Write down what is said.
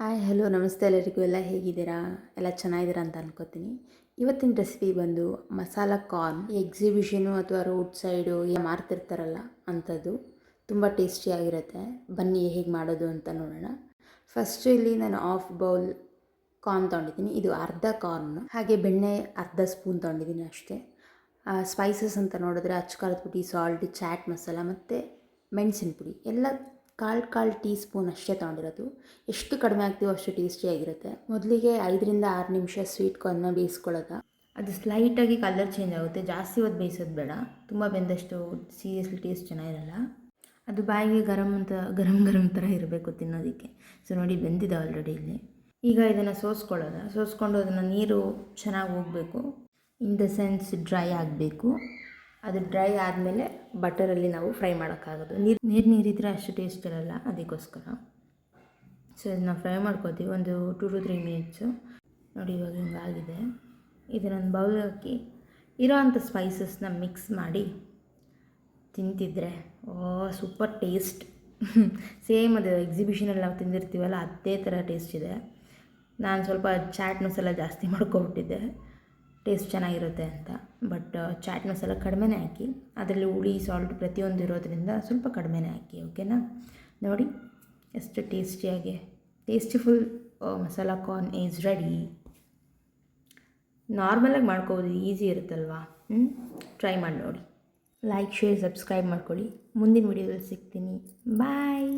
Hi hello ನಮಸ್ತೆ ಎಲ್ಲರಿಗೂ. ಎಲ್ಲ ಹೇಗಿದ್ದೀರಾ? ಎಲ್ಲ ಚೆನ್ನಾಗಿದ್ದೀರಾ ಅಂತ ಅನ್ಕೋತೀನಿ. ಇವತ್ತಿನ ರೆಸಿಪಿ ಬಂದು ಮಸಾಲ ಕಾರ್ನ್ ಎಕ್ಸಿಬಿಷನು ಅಥವಾ ರೋಡ್ ಸೈಡು ಮಾರ್ತಿರ್ತಾರಲ್ಲ ಅಂಥದ್ದು ತುಂಬ ಟೇಸ್ಟಿಯಾಗಿರುತ್ತೆ ಬನ್ನಿ ಹೇಗೆ ಮಾಡೋದು ಅಂತ ನೋಡೋಣ. ಫಸ್ಟು ಇಲ್ಲಿ ನಾನು ಆಫ್ ಬೌಲ್ ಕಾರ್ನ್ ತೊಗೊಂಡಿದ್ದೀನಿ. ಇದು ಅರ್ಧ ಕಾರ್ನ್ ಹಾಗೆ ಬೆಣ್ಣೆ ಅರ್ಧ ಸ್ಪೂನ್ ತೊಗೊಂಡಿದ್ದೀನಿ ಅಷ್ಟೇ. ಸ್ಪೈಸಸ್ ಅಂತ ನೋಡಿದ್ರೆ ಅಚ್ಕಾರದ ಪುಡಿ ಸಾಲ್ಟ್ ಚಾಟ್ ಮಸಾಲ ಮತ್ತು ಮೆಣಸಿನ ಪುಡಿ. ಎಲ್ಲ ಕಾಲು ಕಾಲು ಟೀ ಸ್ಪೂನ್ ಅಷ್ಟೇ ತೊಗೊಂಡಿರೋದು. ಎಷ್ಟು ಕಡಿಮೆ ಆಗ್ತೀವೋ ಅಷ್ಟು ಟೇಸ್ಟಿಯಾಗಿರುತ್ತೆ ಮೊದಲಿಗೆ ಐದರಿಂದ ಆರು ನಿಮಿಷ ಸ್ವೀಟ್ ಕಾರ್ನ ಬೇಯಿಸ್ಕೊಳ್ಳೋದು. ಅದು ಸ್ಲೈಟಾಗಿ ಕಲರ್ ಚೇಂಜ್ ಆಗುತ್ತೆ. ಜಾಸ್ತಿ ಹೊತ್ತು ಬೇಯಿಸೋದು ಬೇಡ. ತುಂಬ ಬೆಂದಷ್ಟು ಸೀರಿಯಸ್ಲಿ ಟೇಸ್ಟ್ ಚೆನ್ನಾಗಿರಲ್ಲ. ಅದು ಬಾಯಿಗೆ ಗರಂ ಅಂತ, ಗರಂ ಗರಂ ಥರ ಇರಬೇಕು ತಿನ್ನೋದಕ್ಕೆ. ಸೊ ನೋಡಿ, ಬೆಂದಿದೆ ಆಲ್ರೆಡಿ ಇಲ್ಲಿ. ಈಗ ಇದನ್ನು ಸೋಸ್ಕೊಳ್ಳೋದು. ಸೋಸ್ಕೊಂಡು ಅದನ್ನು ನೀರು ಚೆನ್ನಾಗಿ ಹೋಗಬೇಕು. ಇನ್ ದ ಸೆನ್ಸ್ ಡ್ರೈ ಆಗಬೇಕು. ಅದು ಡ್ರೈ ಆದಮೇಲೆ ಬಟರಲ್ಲಿ ನಾವು ಫ್ರೈ ಮಾಡೋಕ್ಕಾಗೋದು. ನೀರು ನೀರು ನೀರಿದ್ರೆ ಅಷ್ಟು ಟೇಸ್ಟ್ ಇರಲ್ಲ ಅದಕ್ಕೋಸ್ಕರ. ಸೊ ಇದನ್ನ ಫ್ರೈ ಮಾಡ್ಕೋತೀವಿ, ಒಂದು ಟು ಟು ತ್ರೀ ಮಿನಿಟ್ಸು ನೋಡಿ, ಇವಾಗ ಹಿಂಗಾಗಿದೆ ಇದನ್ನೊಂದು ಬೌಲ್ ಹಾಕಿ, ಇರೋ ಅಂಥ ಸ್ಪೈಸಸ್ನ ಮಿಕ್ಸ್ ಮಾಡಿ ತಿಂತಿದ್ರೆ, ಓ ಸೂಪರ್ ಟೇಸ್ಟ್ ಸೇಮ್ ಅದು ಎಕ್ಸಿಬಿಷನಲ್ಲಿ ನಾವು ತಿಂದಿರ್ತೀವಲ್ಲ, ಅದೇ ಥರ ಟೇಸ್ಟ್ ಇದೆ. ನಾನು ಸ್ವಲ್ಪ ಚಾಟ್ ಸಲ ಜಾಸ್ತಿ ಮಾಡ್ಕೊಬಿಟ್ಟಿದ್ದೆ. ಟೇಸ್ಟ್ ಚೆನ್ನಾಗಿರುತ್ತೆ ಅಂತ. ಬಟ್ ಚಾಟ್ ಮಸಾಲ ಕಡಿಮೆ ಹಾಕಿ, ಅದರಲ್ಲಿ ಹುಳಿ ಸಾಲ್ಟ್ ಪ್ರತಿಯೊಂದು ಇರೋದರಿಂದ ಸ್ವಲ್ಪ ಕಡಿಮೆ ಹಾಕಿ ಓಕೆನಾ ನೋಡಿ, ಎಷ್ಟು ಟೇಸ್ಟಿಯಾಗಿ tasteful masala corn is ready ನಾರ್ಮಲಾಗಿ ಮಾಡ್ಕೋಬೋದು ಈಸಿ ಇರುತ್ತಲ್ವಾ? ಹ್ಞೂ ಟ್ರೈ ಮಾಡಿ ನೋಡಿ. ಲೈಕ್ ಶೇರ್ ಸಬ್ಸ್ಕ್ರೈಬ್ ಮಾಡ್ಕೊಳ್ಳಿ. ಮುಂದಿನ ವಿಡಿಯೋದಲ್ಲಿ ಸಿಗ್ತೀನಿ. ಬಾಯ್